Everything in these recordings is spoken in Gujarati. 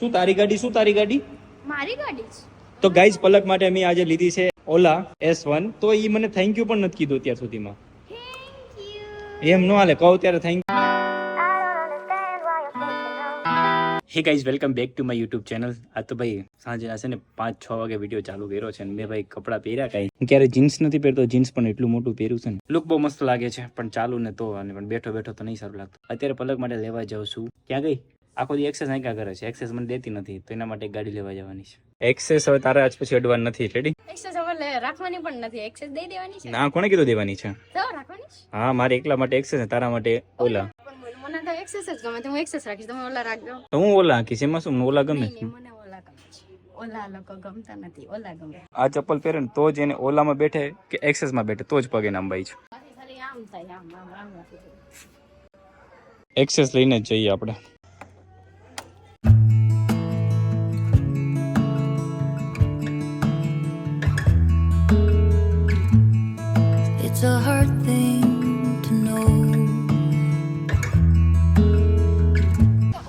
શું તારી ગાડી શું તારી ગાડી? મારી ગાડી છે તો ગાઈઝ પલક માટે અમે આજે લીધી છે ઓલા એસ વન. તો એ મને થેન્ક યુ પણ નથી કીધું અત્યાર સુધીમાં. થેન્ક યુ એમ ન હાલે કહું ત્યારે thank hey guys welcome back to my YouTube channel આ તો ભાઈ સાંજે છે ને પાંચ છ વાગે વીડિયો ચાલુ કર્યો છે અને મેં ભાઈ કપડાં પહેર્યા કાંઈ. ક્યારે જીન્સ નથી પહેરતો જીન્સ પણ એટલું મોટું પહેર્યું છે ને. લુક બહુ મસ્ત લાગે છે પણ ચાલુ ને તો અને પણ બેઠો બેઠો તો નહીં સારું લાગતું. અત્યારે પલક માટે લેવા જાઉં છું. ક્યાં ગઈ? આખો દી એક્સેસ આંકા કરે છે. એક્સેસ મને દેતી નથી તો એના માટે એક ગાડી લેવા જવાની છે. એક્સેસ હવે તારા આજ પછી અડવાન નથી રેડી એક્સેસ હવે રાખવાની પણ નથી. એક્સેસ દઈ દેવાની છે? ના કોણે કીધું દેવાની છે? તો રાખવાની હા મારે એકલા માટે એક્સેસ ને તારા માટે ઓલા. મને- મને તો એક્સેસ જ ગમે તો હું એક્સેસ રાખીશ તમે ઓલા રાખજો. તો હું ઓલા રાખીશ એમાં શું મને ઓલા ગમે મને ઓલા ગમે છે. ઓલા લોકો ગમતા નથી ઓલા ગમે. આ ચપ્પલ પહેરે ને તો જ એને ઓલામાં બેઠે કે એક્સેસમાં બેઠે તો જ પગે છે. આમ નથી થતું. એક્સેસ લઈને જ જઈએ આપણે. It's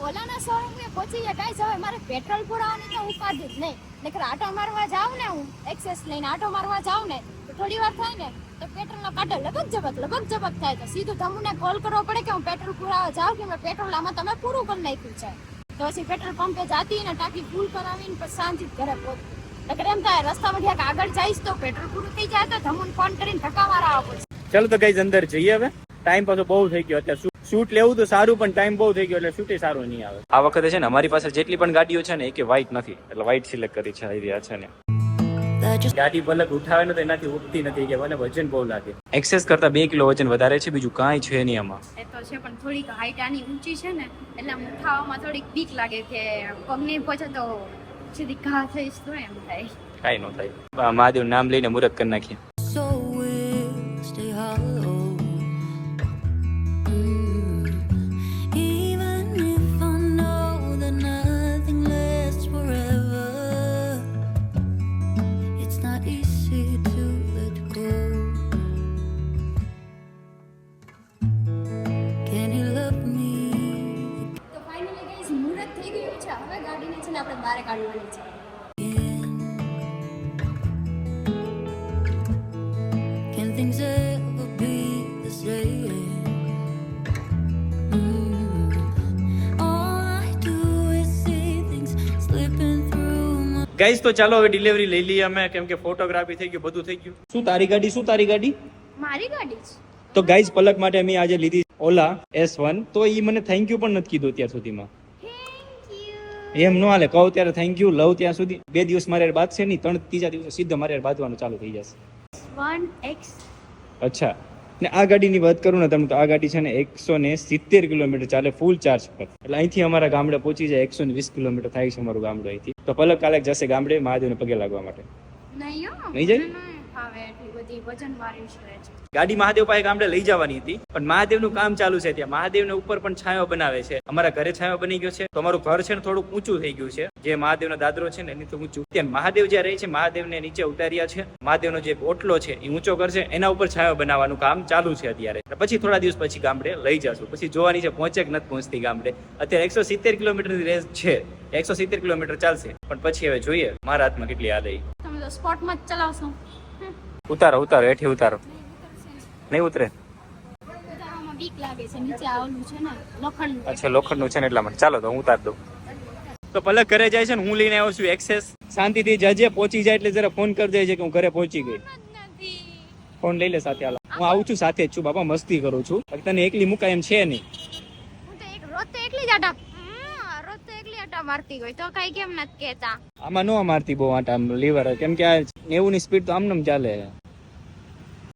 ઓલાના શોરૂમે પહોંચી ગયા. કાંઈ હવે મારે પેટ્રોલ પુરાવાની તો ઉપાધિ જ નહીં. નકર આટો મારવા જાવ ને હું, એક્સેસ લઈને આટો મારવા ને, તો થોડી વાર થાય ને, તો પેટ્રોલનો કાંટો લબક જબક થાય. તો સીધું તમને કોલ કરવો પડે કે હું પેટ્રોલ પુરાવા જાઉં કે મેં પેટ્રોલ આમાં તમે પૂરું કરી નાખ્યું છે. તો પછી પેટ્રોલ પંપે જાતી ને ટાંકી ફૂલ કરાવીને પછી શાંતિથી ઘરે પહોંચી નકર એમ થાય રસ્તામાં ક્યાંક આગળ જઈશ તો પેટ્રોલ પૂરું થઈ જાય તો ધમુન ફોન કરીને ધક્કા મારવા પડશે. ચાલો તો કઈ અંદર જઈએ હવે. ટાઈમ પાછો બહુ થઈ ગયો અત્યારે. શૂટ લેવું તો સારું પણ ટાઈમ બહુ થઈ ગયો એટલે શૂટે સારું નહીં આવે. આ વખતે છે ને અમારી પાસે જેટલી પણ ગાડીઓ છે ને એ કે વ્હાઈટ નથી. એટલે વ્હાઈટ સિલેક્ટ કરી છે આવી રહ્યા છે ને. ગાડી પલક ઉઠાવે ને તો એનાથી ઉઠતી નથી કે મને વજન બહુ લાગે. એક્સેસ કરતા બે કિલો વજન વધારે છે બીજું કાંઈ છે નહીં આમાં. એ તો છે પણ થોડીક હાઈટ આની ઊંચી છે ને એટલે ઉઠાવવામાં થોડીક બીક લાગે કે પગને પહોંચે તો સીધી ઘા થઈશ તો એમ થાય કાંઈ ન થાય મહાદેવ નામ લઈને મુરત કરી નાખીએ. My ગાઈઝ તો ચાલો હવે ડિલિવરી લઈ લઈએ અમે કેમ કે ફોટોગ્રાફી થઈ ગયું બધું થઈ ગયું. શું તારી ગાડી શું તારી ગાડી? મારી ગાડી છે તો ગાઈઝ પલક માટે અમે આજે લીધી ઓલા એસ વન તો એ મને થેન્ક યુ પણ નથી કીધું અત્યાર સુધીમાં. એમ ન હાલે કહું ત્યારે થેન્ક યુ લવ ત્યાં સુધી. બે દિવસ મારે બાદ બાંધશે નહીં ત્રણ ત્રીજા દિવસે સીધો મારે બાંધવાનું ચાલુ થઈ જશે. વન એક્સ અચ્છા. ને આ ગાડીની વાત કરું ને તમને તો આ ગાડી છે ને એકસો ને સિત્તેર કિલોમીટર ચાલે ફૂલ ચાર્જ પર. એટલે અહીંથી અમારા ગામડે પહોંચી જાય એકસો ને વીસ કિલોમીટર થાય છે અમારું ગામડું અહીંથી. તો પલક કાલે જશે ગામડે મહાદેવને પગે લાગવા માટે. નહીં જાય? મને નહીં ફાવે એટલી બધી વજન વાળી છે ગાડી મહાદેવ પાસે ગામડે લઈ જવાની હતી પણ મહાદેવનું કામ ચાલુ છે ત્યાં. મહાદેવને ઉપર પણ છાંયો બનાવે છે. અમારા ઘરે છાંયો બની ગયો છે. તો અમારું ઘર છે ને થોડુંક ઊંચું થઈ ગયું છે. જે મહાદેવનો દાદરો છે ને એની તો ઊંચું. ત્યાં મહાદેવ જ્યાં રહે છે મહાદેવને નીચે ઉતાર્યા છે. મહાદેવનો જે ઓટલો છે એ ઊંચો કરશે એના ઉપર છાંયો બનાવવાનું કામ ચાલુ છે અત્યારે. પછી થોડા દિવસ પછી ગામડે લઈ જશું. પછી જોવાની છે પહોંચે કે નથી પહોંચતી ગામડે. અત્યારે એકસો સિત્તેર કિલોમીટરની રેસ છે. એકસો સિત્તેર કિલોમીટર ચાલશે. પણ પછી હવે જોઈએ મારા હાથમાં કેટલી આ રહી તમે તો સ્પોટમાં જ ચલાવશો. ઉતારો ઉતારો હેઠી ઉતારો. નહીં ઉતરે? ઉતારવામાં બીક લાગે છે નીચે આવેલું છે ને લોખંડ અચ્છા લોખંડનું છે ને એટલા માટે. ચાલો તો હું ઉતાર દઉં. તો પલક ઘરે જાય છે ને હું લઈને આવ્યો છું એક્સેસ શાંતિથી જજે પહોંચી જાય એટલે જરા ફોન કરી દેજે કે હું ઘરે પહોંચી ગઈ. ફોન લઈ લે સાથે હાલો. હું આવું છું સાથે જ છું બાપા મસ્તી કરું છું. બાકી તને એકલી મુકાય એમ છે નહીં. હું તો એક રોજ તો એકલી જ આટા રોજ તો એકલી આટા મારતી હોય તો કઈ કેમ નથી આમાં નો મારતી બહુ આટા લીવર કેમ કે આ નેવું ની સ્પીડ તો આમ ચાલે.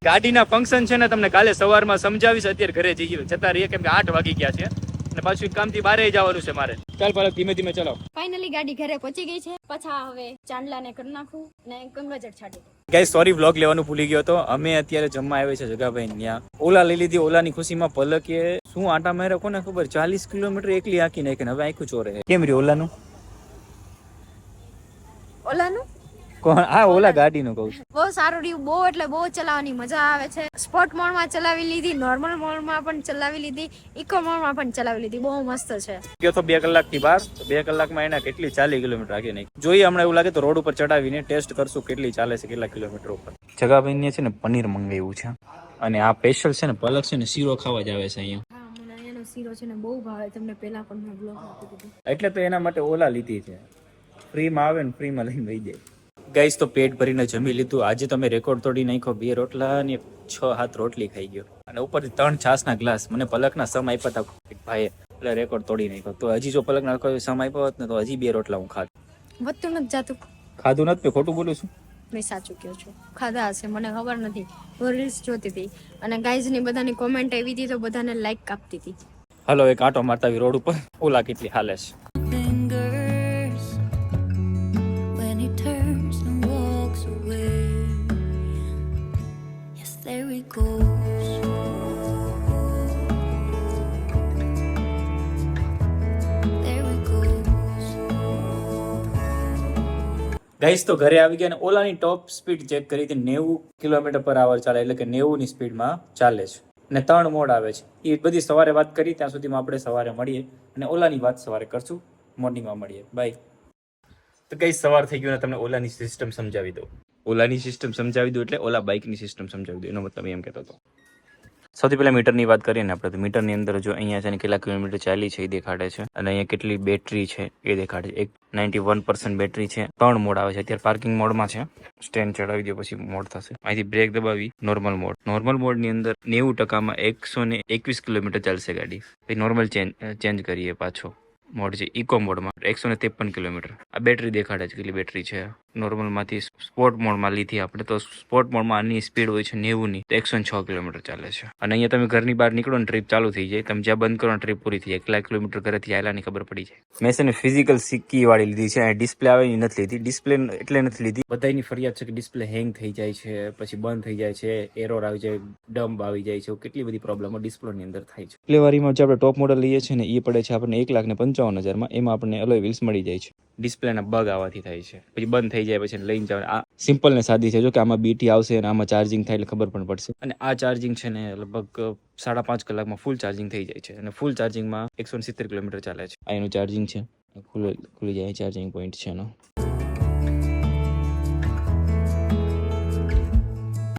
ગાડીના ફંક્શન છે ને તમને કાલે સવારમાં સમજાવીશ અત્યારે ઘરે જઈએ જતા રહીએ કેમ કે આઠ વાગી ગયા છે. અને પાછું એક કામથી બારે જવાનું છે મારે. ચાલ પાલક ધીમે ધીમે ચલાવ. ફાઇનલી ગાડી ઘરે પહોંચી ગઈ છે. પછા હવે ચાંદલાને કરી નાખું ને કન્વર્જર છાટી દઉં. સોરી વ્લોગ લેવાનું ભૂલી ગયો હતો. અમે અત્યારે જમવા આવ્યા છે જગાભાઈ ત્યાં ઓલા લઈ લીધી ઓલાની ખુશીમાં પલકે. શું આટા મારે કોને ખબર? ચાલીસ કિલોમીટર એકલી આંકી નાખીને હવે આખું ચોરે કેમ રહ્યું ઓલાનું ઓલાનું કોણ? આ ઓલા ગાડીનું કહું છું. બહુ સારું રહ્યું બહુ એટલે બહુ ચલાવવાની મજા આવે છે. સ્પોર્ટ મોડમાં ચલાવી લીધી નોર્મલ મોડમાં પણ ચલાવી લીધી ઇકો મોડમાં પણ ચલાવી લીધી બહુ મસ્ત છે. ગયો તો બે કલાકથી બાર તો બે કલાકમાં એના કેટલી ચાલી કિલોમીટર આગળ નહીં. જોઈએ હમણાં એવું લાગે તો રોડ ઉપર ચડાવીને ટેસ્ટ કરશું કેટલી ચાલે છે કેટલા કિલોમીટર ઉપર. જગાભાઈ છે ને પનીર મંગાવ્યું છે. અને આ સ્પેશિયલ છે ને પલક છે ને શીરો ખાવા જ આવે છે અહીંયા. શીરો છે ને બહુ ભાવે તમને પહેલા પણ મેં બ્લોગમાં કીધું એટલે તો એના માટે ઓલા લીધી છે. ફ્રીમાં આવે ને ફ્રીમાં લઈને જાય. ગાઈસ તો પેટ ભરીને જમી લીધું. આજે તમે રેકોર્ડ તોડી નાખ્યો. બે રોટલા ને છ હાથ રોટલી ખાઈ ગયો. અને ઉપરથી ત્રણ છાસના ગ્લાસ મને પલકના સમ આપ્યા હતા ભાઈ ભાઈએ એટલે રેકોર્ડ તોડી નાખ્યો. તો હજી જો પલકના સમ આપ્યો હોત ને તો હજી બે રોટલા હું ખાત. વધતું નથી જાતું. ખાધું નથી ખોટું બોલું છું? મેં સાચું કહ્યું છું. ખાધા હશે. મને ખબર નથી. હું રીલ્સ જોતી હતી. અને ગાઈઝની બધાની કોમેન્ટ આવી હતી તો બધાને લાઈક કાપતી હતી. હાલો એક આટો મારતા રોડ ઉપર. ઓલા કેટલી હાલે છે. ગાઈસ તો ઘરે આવી ગયા અને ઓલાની ટોપ સ્પીડ ચેક કરી હતી. નેવું કિલોમીટર પર આવર ચાલે, એટલે કે નેવુંની સ્પીડમાં ચાલે છે. અને ત્રણ મોડ આવે છે. એ બધી સવારે વાત કરી, ત્યાં સુધીમાં આપણે સવારે મળીએ અને ઓલાની વાત સવારે કરશું. મોર્નિંગમાં મળીએ. બાય તો કઈ સવાર થઈ ગયું ને તમને ઓલાની સિસ્ટમ સમજાવી દઉં. ઓલાની સિસ્ટમ સમજાવી દઉં એટલે ઓલા બાઇકની સિસ્ટમ સમજાવી દઉં. એનો મતલબ એમ કહેતો હતો. સૌથી પહેલા મીટરની વાત કરીએ ને આપણે, તો મીટરની અંદર જો અહીંયા છે ને કેટલા કિલોમીટર ચાલી છે એ દેખાડે છે અને અહીંયા કેટલી બેટરી છે એ દેખાડે છે. એક નાઇન્ટી વન પર્સન્ટ બેટરી છે, ત્રણ મોડ આવે છે. અત્યારે પાર્કિંગ મોડમાં છે. સ્ટેન્ડ ચડાવી દે પછી મોડ થશે. અહીંથી બ્રેક દબાવી નોર્મલ મોડ નોર્મલ મોડની અંદર નેવું ટકામાં એકસો ને એકવીસ કિલોમીટર ચાલશે ગાડી. પછી નોર્મલ ચેન્જ ચેન્જ કરીએ પાછો. મોડ છે ઇકો મોડમાં એકસો ને ત્રેપન કિલોમીટર. આ બેટરી દેખાડે છે, કેટલી બેટરી છે. નોર્મલમાંથી સ્પોર્ટ મોડમાં લીધી આપણે તો સ્પોર્ટ મોડમાં આની સ્પીડ હોય છે નેવુંની તો એકસો છ કિલોમીટર ચાલે છે. અને અહીંયા તમે ઘરની બહાર નીકળો ને ટ્રીપ ચાલુ થઈ જાય. તમે જ્યાં બંધ કરો ટ્રીપ પૂરી થઈ જાય. કેટલા કિલોમીટર ઘરેથી આવેલાની ખબર પડી જાય. મેં છે ને ફિઝિકલ સિક્કી વાળી લીધી છે. ડિસ્પ્લે આવે નથી લીધી. ડિસ્પ્લે એટલે નથી લીધી. બધાની ફરિયાદ છે કે ડિસ્પ્લે હેંગ થઈ જાય છે પછી બંધ થઈ જાય છે એરોર આવી જાય ડમ્પ આવી જાય છે કેટલી બધી પ્રોબ્લેમો ડિસ્પ્લેની અંદર થાય છે. ડિસ્પ્લે જે આપણે ટોપ મોડલ લઈએ છીએ ને એ પડે છે આપણને એક લાખ ને પંચાવન હજારમાં. એમાં આપણને અલોય વ્હીલ્સ મળી જાય છે. ડિસ્પ્લેના બગ આવવાથી થાય છે. પછી બંધ થઈ જાય પછી લઈને જવાનું. આ સિમ્પલ ને સાદી છે. જો કે આમાં બીટી આવશે અને આમાં ચાર્જિંગ થાય એટલે ખબર પણ પડશે. અને આ ચાર્જિંગ છે ને લગભગ સાડા પાંચ કલાકમાં ફૂલ ચાર્જિંગ થઈ જાય છે. અને ફૂલ ચાર્જિંગમાં એકસો સિત્તેર કિલોમીટર ચાલે છે. આ એનું ચાર્જિંગ છે. ખુલ્લી ખુલી જાય. ચાર્જિંગ પોઈન્ટ છે એનો.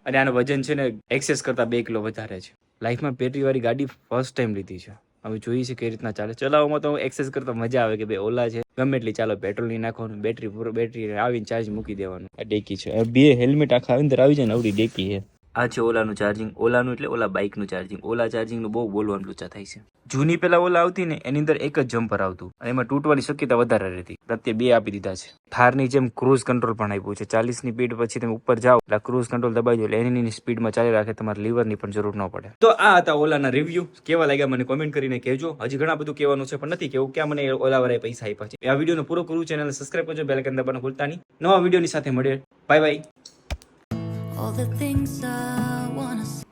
અને આનું વજન છે ને એક્સેસ કરતાં બે કિલો વધારે છે. લાઈફમાં બેટરીવાળી ગાડી ફર્સ્ટ ટાઈમ લીધી છે. હવે જોઈએ છે કઈ રીતના ચાલે. ચલાવવામાં તો એક્સેસ કરતા મજા આવે કે ભાઈ ઓલા છે. ગમે એટલી ચાલો પેટ્રોલ નહીં નાખવાનું બેટરી પૂરો બેટરી આવીને ચાર્જ મૂકી દેવાનું. આ ડેકી છે. બે હેલ્મેટ આખા અંદર આવી જાય ને, આવડી ડેકી છે. આ છે ઓલાનું ચાર્જિંગ ઓલાનું એટલે ઓલા બાઇકનું ચાર્જિંગ ઓલા ચાર્જિંગનું બહુ બોલવાનું લોચા થાય છે. જૂની પેલા ઓલા આવતી ને એની અંદર એક જ જમ્પર આવતું. અને એમાં તૂટવાની શક્યતા વધારે રહેતી. પ્રત્યે બે આપી દીધા છે. થારની જેમ ક્રૂઝ કંટ્રોલ પણ આપ્યું છે. ચાલીસની સ્પીડ પછી તમે ઉપર જાઓ, એટલે ક્રૂઝ કંટ્રોલ દબાઈ દો એટલે એની સ્પીડમાં ચાલી રાખે, તમારે લીવરની પણ જરૂર ન પડે. તો આ હતા ઓલાના રિવ્યુ કેવા લાગ્યા મને કોમેન્ટ કરીને કહેજો. હજી ઘણા બધું કહેવાનું છે, પણ નથી કેવું. ક્યાં મને ઓલા વાળાએ પૈસા આપ્યા છે. આ વિડીયોનો પૂરો કરું. ચેનલ સબસ્ક્રાઈબ કરજો. બેલ આઇકન દબાવવાનું ભૂલતા નહીં. નવા વિડીયોની સાથે મળીએ. બાય બાય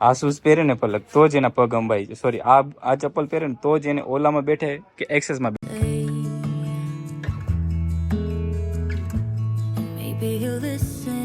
આ શૂઝ પહેરે ને પલક તો જ એના પગ અંબાઈ છે સોરી આ આ ચપ્પલ પહેરે ને તો જ એને ઓલામાં બેઠે કે એક્સેસમાં બેઠે. Maybe he'll listen.